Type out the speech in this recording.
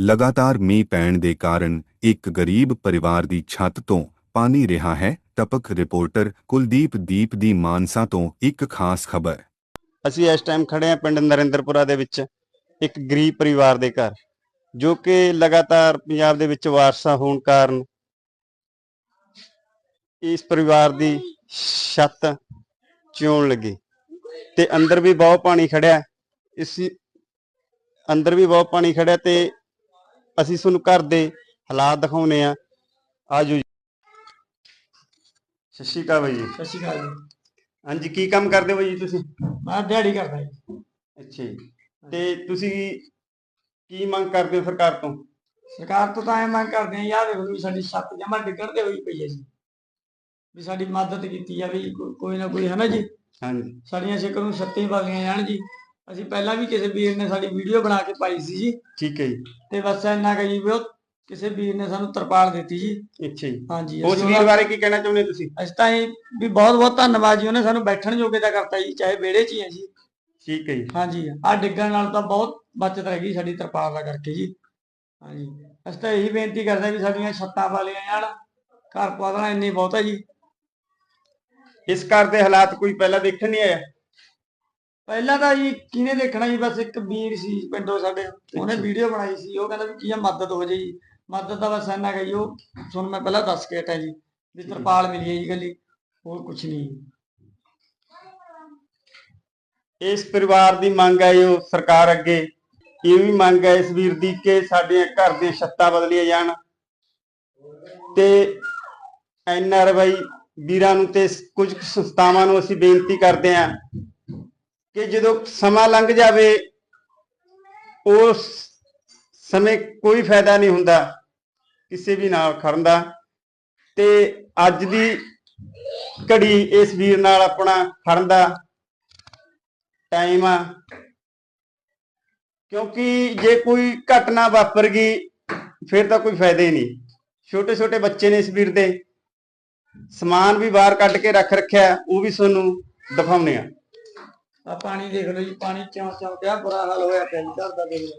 ਲਗਾਤਾਰ ਮੀਂਹ ਪੈਣ ਦੇ ਕਾਰਨ ਇੱਕ ਗਰੀਬ ਪਰਿਵਾਰ ਦੀ ਛੱਤ ਤੋਂ ਪਾਣੀ ਰਿਹਾ ਹੈ, ਟਪਕ ਰਿਪੋਰਟਰ ਕੁਲਦੀਪ ਦੀਪ ਦੀ ਮਾਨਸਾ ਤੋਂ ਇੱਕ ਖਾਸ ਖਬਰ। ਅਸੀਂ ਇਸ ਟਾਈਮ ਖੜੇ ਹਾਂ ਪਿੰਡ ਨਰਿੰਦਰਪੁਰਾ ਦੇ ਵਿੱਚ, ਇੱਕ ਗਰੀਬ ਪਰਿਵਾਰ ਦੇ ਘਰ, ਜੋ ਕਿ ਲਗਾਤਾਰ ਪੰਜਾਬ ਦੇ ਵਿੱਚ ਵਾਰਸਾ ਹੋਣ ਕਾਰਨ ਇਸ ਪਰਿਵਾਰ ਦੀ ਛੱਤ ਚਿਉਣ ਲੱਗੀ ਤੇ ਅੰਦਰ ਵੀ ਬਹੁਤ ਪਾਣੀ ਖੜਿਆ, ਇਸ ਅੰਦਰ ਵੀ ਬਹੁਤ ਪਾਣੀ ਖੜਿਆ ਤੇ ਅਸੀਂ ਤੁਹਾਨੂੰ ਘਰ ਦੇ ਹਾਲਾਤ ਦਿਖਾਉਨੇ ਆ ਆਜੋ ਜੀ। ਸਤਿ ਸ਼੍ਰੀ ਅਕਾਲ ਬਾਈ ਜੀ। ਸਤਿ ਸ਼੍ਰੀ ਅਕਾਲ ਜੀ। ਹਾਂਜੀ ਕੀ ਕੰਮ ਕਰਦੇ ਹੋ ਜੀ ਤੁਸੀਂ? ਮੈਂ ਦਿਹਾੜੀ ਕਰਦਾ ਜੀ। ਅੱਛਾ ਜੀ। ਤੇ ਤੁਸੀਂ ਕੀ ਮੰਗ ਕਰਦੇ ਹੋ ਸਰਕਾਰ ਤੋਂ? ਸਰਕਾਰ ਤੋਂ ਤਾਂ ਐ ਮੰਗ ਕਰਦੇ ਆ ਯਾਰ ਦੇਖੋ ਵੀ ਸਾਡੀ ਛੱਤ ਜਮਾ ਡਿੱਗਣ ਤੇ ਹੋਈ ਪਈ ਹੈ ਜੀ। ਵੀ ਸਾਡੀ ਮਦਦ ਕੀਤੀ ਜਾਵੇ ਜੀ, ਕੋ- ਕੋਈ ਨਾ ਕੋਈ ਹੈ ਨਾ ਜੀ? ਹਾਂਜੀ। ਸਾਡੀਆਂ ਸਿੱਕਰ ਨੂੰ ਛੱਤੀ ਬਦਲੀਆਂ ਜਾਣ ਜੀ। ਅਸੀਂ ਪਹਿਲਾਂ ਵੀ ਕਿਸੇ ਵੀਰ ਨੇ ਸਾਡੀ ਵੀਡੀਓ ਬਣਾ ਕੇ ਪਾਈ ਸੀ ਜੀ। ਠੀਕ ਹੈ ਜੀ। ਤੇ ਬਸ ਇੰਨਾ ਕੁ ਜੀ ਵੀ ਉਹ ਕਿਸੇ ਵੀਰ ਨੇ ਸਾਨੂੰ ਤਰਪਾਲ ਦਿੱਤੀ ਜੀ। ਅੱਛਾ ਜੀ। ਹਾਂਜੀ ਉਸ ਅਸੀਂ ਵੀਰ ਬਾਰੇ ਕੀ ਕਹਿਣਾ ਚਾਹੁੰਦੇ ਤੁਸੀਂ? ਅਸੀਂ ਤਾਂ ਜੀ ਵੀ ਬਹੁਤ ਬਹੁਤ ਧੰਨਵਾਦ ਜੀ ਉਹਨੇ ਸਾਨੂੰ ਬੈਠਣ ਜੋਗੇ ਦਾ ਕਰਤਾ ਜੀ ਚਾਹੇ ਵਿਹੜੇ 'ਚ ਹੀ ਹੈ ਜੀ। ਠੀਕ ਹੈ ਜੀ। ਹਾਂਜੀ ਆ ਡਿੱਗਣ ਨਾਲ ਤਾਂ ਬਹੁਤ ਬਚਤ ਰਹਿ ਗਈ ਸਾਡੀ ਤਰਪਾਲ ਦਾ ਕਰਕੇ ਜੀ। ਹਾਂਜੀ ਅਸੀਂ ਤਾਂ ਇਹੀ ਬੇਨਤੀ ਕਰਦੇ ਵੀ ਸਾਡੀਆਂ ਛੱਤਾਂ ਵਾਲੀਆਂ ਜਾਣ ਘਰ ਪਾ ਦੇਣਾ ਇੰਨੀ ਬਹੁਤ ਹੈ ਜੀ। ਇਸ ਘਰ ਦੇ ਹਾਲਾਤ ਕੋਈ ਪਹਿਲਾਂ ਦੇਖਣ ਨਹੀਂ ਆਇਆ? ਪਹਿਲਾਂ ਤਾਂ ਜੀ ਕਿਹਨੇ ਦੇਖਣਾ ਜੀ ਬਸ ਇੱਕ ਵੀਰ ਸੀ ਪਿੰਡੋਂ ਸਾਡੇ ਉਹਨੇ ਵੀਡੀਓ ਬਣਾਈ ਸੀ ਉਹ ਕਹਿੰਦਾ ਵੀ ਕੀ ਆ ਮਦਦ ਹੋ ਜਾਏ ਜੀ। ਮਦਦ ਦਾ ਬਸ ਇੰਨਾ ਗਈ ਉਹ ਤੁਹਾਨੂੰ ਮੈਂ ਪਹਿਲਾਂ ਦੱਸ ਕੇ ਹਟਿਆ ਜੀ ਵੀ ਤਰਪਾਲ ਮਿਲੀ ਹੈ ਜੀ ਗੱਲੀ ਹੋਰ ਕੁਝ ਨਹੀਂ। ਇਸ ਪਰਿਵਾਰ ਦੀ ਮੰਗ ਹੈ ਜੋ ਸਰਕਾਰ ਅੱਗੇ ਇਹ ਵੀ ਮੰਗ ਹੈ ਇਸ ਵੀਰ ਦੀ ਕਿ ਸਾਡੇ ਘਰ ਦੀਆਂ ਛੱਤਾਂ ਬਦਲੀਆਂ ਜਾਣ। ਤੇ ਐਨਆਰਆਈ ਵੀਰਾਂ ਨੂੰ ਤੇ ਕੁਝ ਸੰਸਥਾਵਾਂ ਨੂੰ ਅਸੀਂ ਬੇਨਤੀ ਕਰਦੇ ਹਾਂ ਕਿ ਜਦੋਂ ਸਮਾਂ ਲੰਘ ਜਾਵੇ, ਉਸ ਸਮੇਂ ਕੋਈ ਫਾਇਦਾ ਨਹੀਂ ਹੁੰਦਾ ਕਿਸੇ ਵੀ ਨਾਲ ਖੜਨ ਦਾ। ਤੇ ਅੱਜ ਦੀ ਘੜੀ ਇਸ ਵੀਰ ਨਾਲ ਆਪਣਾ ਖੜਨ ਦਾ ਟਾਈਮ ਆ। ਕਿਉਂਕਿ ਜੇ ਕੋਈ ਘਟਨਾ ਵਾਪਰ ਗਈ, ਫਿਰ ਤਾਂ ਕੋਈ ਫਾਇਦਾ ਹੀ ਨਹੀਂ। ਛੋਟੇ ਛੋਟੇ ਬੱਚੇ ਨੇ ਇਸ ਵੀਰ ਦੇ। ਸਮਾਨ ਵੀ ਬਾਹਰ ਕੱਢ ਕੇ ਰੱਖ ਰੱਖਿਆ, ਉਹ ਵੀ ਤੁਹਾਨੂੰ ਦਿਖਾਉਣੇ ਆ। ਆ ਪਾਣੀ ਦੇਖ ਲਓ ਜੀ, ਪਾਣੀ ਚੌਂ ਚੌਂ ਪਿਆ ਬੁਰਾ ਹਾਲ ਹੋਇਆ ਪਿਆ ਜੀ ਘਰ ਦਾ ਦੇਖ ਲਓ।